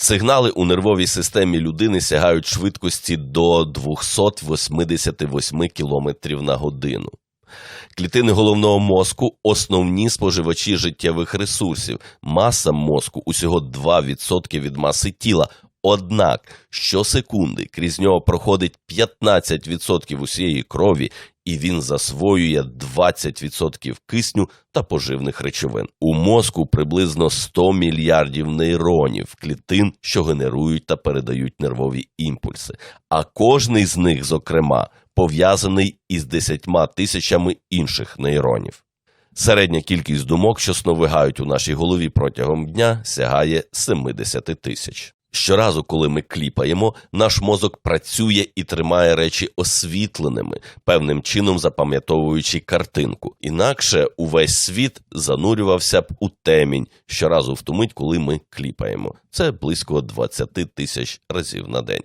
Сигнали у нервовій системі людини сягають швидкості до 288 км на годину. Клітини головного мозку основні споживачі життєвих ресурсів. Маса мозку усього 2% від маси тіла. Однак щосекунди крізь нього проходить 15% усієї крові, і він засвоює 20% кисню та поживних речовин. У мозку приблизно 100 мільярдів нейронів, клітин, що генерують та передають нервові імпульси. А кожний з них, зокрема, пов'язаний із 10 тисячами інших нейронів. Середня кількість думок, що сновигають у нашій голові протягом дня, сягає 70 тисяч. Щоразу, коли ми кліпаємо, наш мозок працює і тримає речі освітленими, певним чином запам'ятовуючи картинку. Інакше увесь світ занурювався б у темінь щоразу в ту мить, коли ми кліпаємо. Це близько 20 тисяч разів на день.